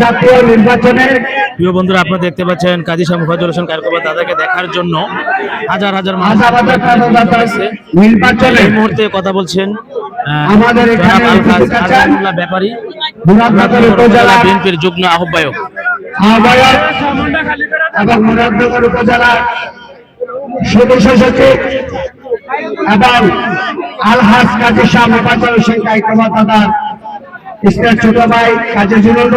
জাতীয় নির্বাচনে প্রিয় বন্ধুরা আপনারা দেখতে পাচ্ছেন কাজী শাহ মুফাজুল হোসেন কারকোবা দাদাকে দেখার জন্য হাজার হাজার মানুষ নির্বাচনে এই মুহূর্তে কথা বলছেন আমাদের ব্যাপারী বিএনপির যুগ্ম আহ্বায়ক। আহ্বায়ক এবং মুরাদনগর উপজেলা সদস্য সচিব এবং আলহাজ কাজী শাহ মোফাজ্জল হোসেন ইসলাম ছোট ভাই কাজী জুনুল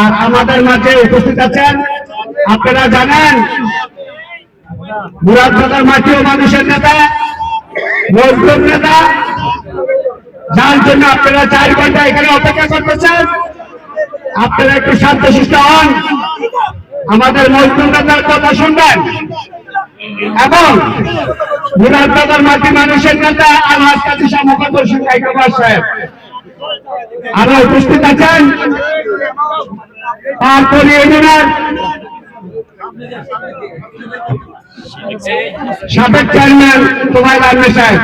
আর আমাদের মাঝে উপস্থিত আছেন, আপনারা জানেন, মুরাদনগর মাটিও মানুষের নেতা মজদুর নেতা। যার জন্য আপনারা চার ঘণ্টা এখানে অপেক্ষা করতেছেন। আপনারা একটু শান্তশিষ্ট হন। আমাদের মজদুর নেতার কথা শুনবেন। এবং মুরাদনগর মাটি মানুষের নেতা কাজী সামকাত হোসেন কাইকবার সাহেব। আরও উপস্থিত আছেন? তারপরে ইউনিয়নের সাবেক চেয়ারম্যান তোমাইল আহমেদ সাহেব,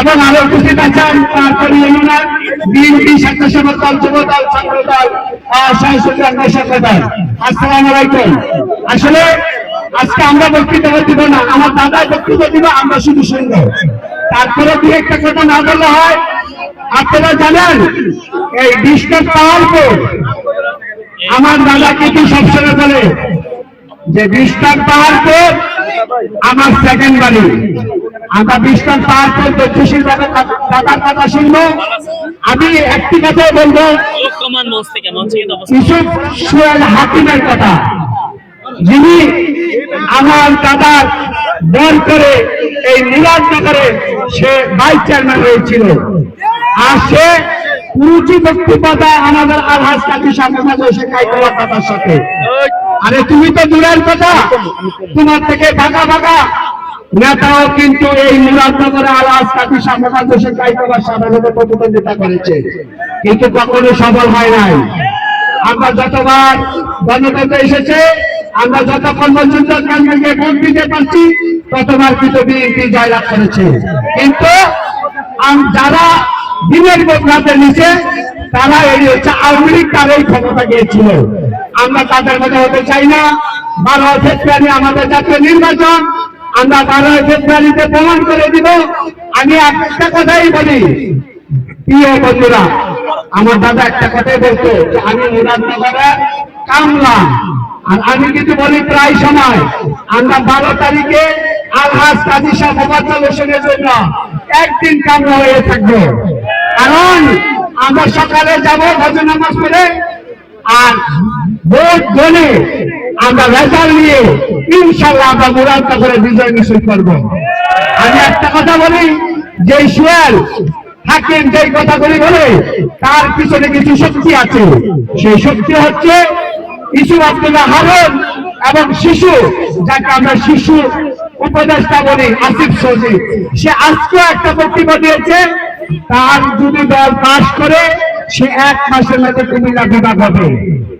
এবং আরও উপস্থিত আছেন তারপরে ইউনিয়নের বিএনপি স্বেচ্ছাসেবক দল, যুব দল, ছাত্র দল নেশার দল। আসসালামু আলাইকুম। আসলে আজকে আমরা বক্তৃতা দিব না, আমার দাদা বক্তৃতা দিব, আমরা শুধু শুনব। তারপরে দু একটা কথা না বললে হয়, আপনারা জানেন, এই ডিস্টার্ব পাওয়ার পর আমার দাদা কিন্তু সবসময় বলে যে বিস্তার পাওয়ার পর আমার সেকেন্ড বাড়ি। আমরা বিস্তার পর দক্ষিণ দাদার কথা শুনব আমি একটি কথাই বলব। ইসুফ সোহেল হাকিমের কথা। যিনি আমার দাদার দল করে এই মুরাদনগরে সে ভাইস চেয়ারম্যান হয়েছিল। আর সে পুরুচি বক্তব্যতায় আমাদের আলহাজ কাজী সামনে সে কাইকলা কথার সাথে। আরে তুমি তো দূরের কথা। তোমার থেকে ভাগা ভাগা নেতাও কিন্তু এই মুরাদনগরে আলহাজ কাজী সামনে সে কাইকলার সামনে প্রতিদ্বন্দ্বিতা করেছে। কিন্তু কখনো সফল হয় নাই। আমরা যতবার গণতন্ত্র এসেছে, আমরা যতক্ষণ পর্যন্ত কেন্দ্রকে ভোট দিতে পারছি, ততবার কিন্তু বিএনপি জয়লাভ করেছে। কিন্তু যারা দিনের রাতে নিচে, তারা এই হচ্ছে আওয়ামী লীগ তারাই ক্ষমতা গিয়েছিল। আমরা তাদের মধ্যে হতে চাই না। বারো ফেব্রুয়ারি আমাদের জাতীয় নির্বাচন। আমরা বারো ফেব্রুয়ারিতে প্রমাণ করে দিব। আমি একটা কথাই বলি। প্রিয় বন্ধুরা, আমার দাদা একটা কথাই বলতো যে আমি মুরাদনগরে কামলা। আর আমি কিন্তু বলি প্রায় সময়। আমরা বারো তারিখে আলহাজ কাজী শাহ জন্য একদিন কামলা হয়ে থাকব। কারণ আমরা সকালে যাব ভজন নামাজ পড়ে, আর ভোট গনে আমরা রেজাল্ট নিয়ে ইনশাল্লাহ আমরা মুরাদনগরে বিজয় মিছিল করব। আমি একটা কথা বলি যে সোয়াল হাকিম যেই কথাগুলি বলে, তার পিছনে কিছু শক্তি আছে। সেই শক্তি হচ্ছে ইসু আব্দুল্লাহ হারুন এবং শিশু, যাকে আমরা শিশু উপদেষ্টা বলি, আসিফ সজিব। সে আজকেও একটা বক্তব্য দিয়েছে, তার যদি দল পাশ করে, সে এক মাসের মধ্যে কুমিল্লা বিভাগ হবে।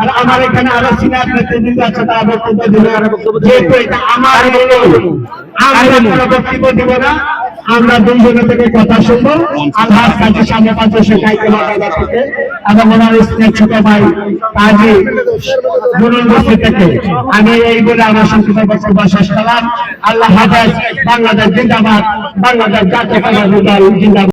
আর আমার এখানে আরও সিনিয়র নেতৃত্ব আছে তারা বক্তব্য দিবে। যেহেতু এটা আমার আমরা বক্তব্য দিব না। আমরা দুইজনের থেকে কথা শুনব। আল্লাহর কাছে সামনে পাঁচ শেখাইতে দাদা থেকে। এবং ওনার স্ত্রীর ছোট ভাই কাজী মধ্যে থেকে। আমি এই বলে আমার সংক্ষিপ্ত বক্তব্য শেষ করলাম। আল্লাহ হাফেজ বাংলাদেশ জিন্দাবাদ বাংলাদেশ জাতীয় জিন্দাবাদ।